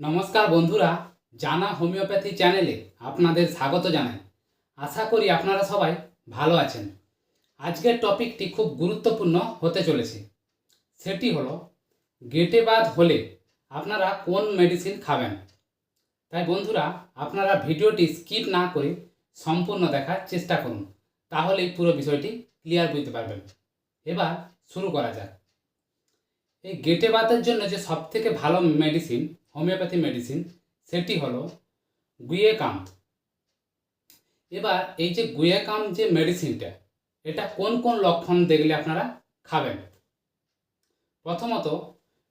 নমস্কার বন্ধুরা, জানা হোমিওপ্যাথি চ্যানেলে আপনাদের স্বাগত জানাই। আশা করি আপনারা সবাই ভালো আছেন। আজকের টপিকটি খুব গুরুত্বপূর্ণ হতে চলেছে। সেটি হলো, গেটে বাদ হলে আপনারা কোন মেডিসিন খাবেন? তাই বন্ধুরা, আপনারা ভিডিওটি স্কিপ না করে সম্পূর্ণ দেখার চেষ্টা করুন, তাহলেই পুরো বিষয়টি ক্লিয়ার বুঝতে পারবেন। এবার শুরু করা যাক। এই গেটে বাতের জন্য যে সবথেকে ভালো মেডিসিন হোমিওপ্যাথি মেডিসিন, সেটি হলো গুয়েকাম এবার এই যে গুয়েকাম যে মেডিসিনটা, এটা কোন কোন লক্ষণ দেখলে আপনারা খাবেন? প্রথমত,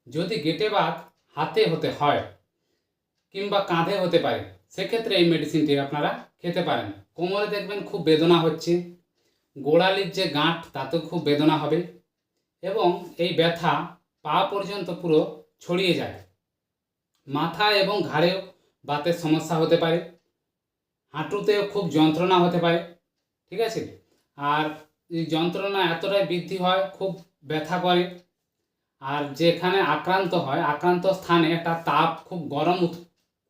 যদি গেটে বাত হাতে হতে হয় কিংবা কাঁধে হতে পারে, সেক্ষেত্রে এই মেডিসিনটি আপনারা খেতে পারেন। কোমরে দেখবেন খুব বেদনা হচ্ছে, গোড়ালির যে গাঁট, তাতেও খুব বেদনা হবে এবং এই ব্যথা পা পর্যন্ত পুরো ছড়িয়ে যায়। মাথা এবং ঘাড়েও বাতের সমস্যা হতে পারে। হাঁটুতেও খুব যন্ত্রণা হতে পারে। ঠিক আছে? আর এই যন্ত্রণা এতটাই বৃদ্ধি হয়, খুব ব্যথা করে। আর যেখানে আক্রান্ত হয়, আক্রান্ত স্থানে একটা তাপ খুব গরম উৎ-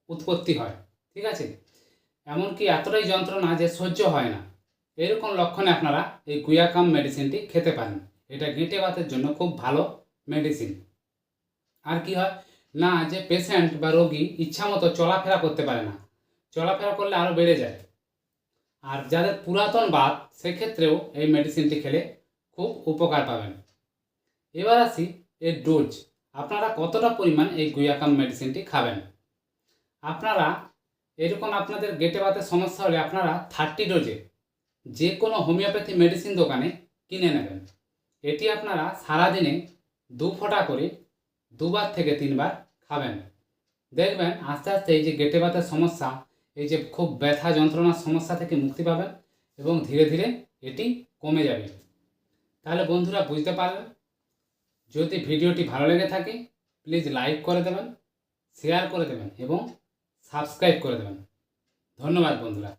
উৎপত্তি হয়। ঠিক আছে? এমনকি এতটাই যন্ত্রণা যে সহ্য হয় না। এরকম লক্ষণে আপনারা এই গুয়াকাম মেডিসিনটি খেতে পারেন। এটা গেঁটে বাতের জন্য খুব ভালো মেডিসিন। আর কি হয়? না যে পেশেন্ট বা রোগী ইচ্ছা মতো চলাফেরা করতে পারে না। চলাফেরা করলে আরও বেড়ে যায়। আর যাদের পুরাতন বাত সেক্ষেত্রেও এই মেডিসিনটি খেলে খুব উপকার পাবেন। এবার আসি এর ডোজ আপনারা কতটা পরিমাণ এই গুয়াকাম মেডিসিনটি খাবেন? আপনারা, এরকম আপনাদের গেটে বাতের সমস্যা হলে আপনারা থার্টি ডোজে যে কোনো হোমিওপ্যাথি মেডিসিন দোকানে কিনে নেবেন। এটি আপনারা সারাদিনে দু ফোঁটা করে দুবার থেকে তিনবার খাবেন। দেখবেন আস্তে আস্তে এই যে গেটে বাতের সমস্যা, এই যে খুব ব্যথা যন্ত্রণার সমস্যা থেকে মুক্তি পাবেন এবং ধীরে ধীরে এটি কমে যাবে। তাহলে বন্ধুরা বুঝতে পারবেন যদি ভিডিওটি ভালো লেগে থাকে প্লিজ লাইক করে দেবেন শেয়ার করে দেবেন এবং সাবস্ক্রাইব করে দেবেন। ধন্যবাদ বন্ধুরা।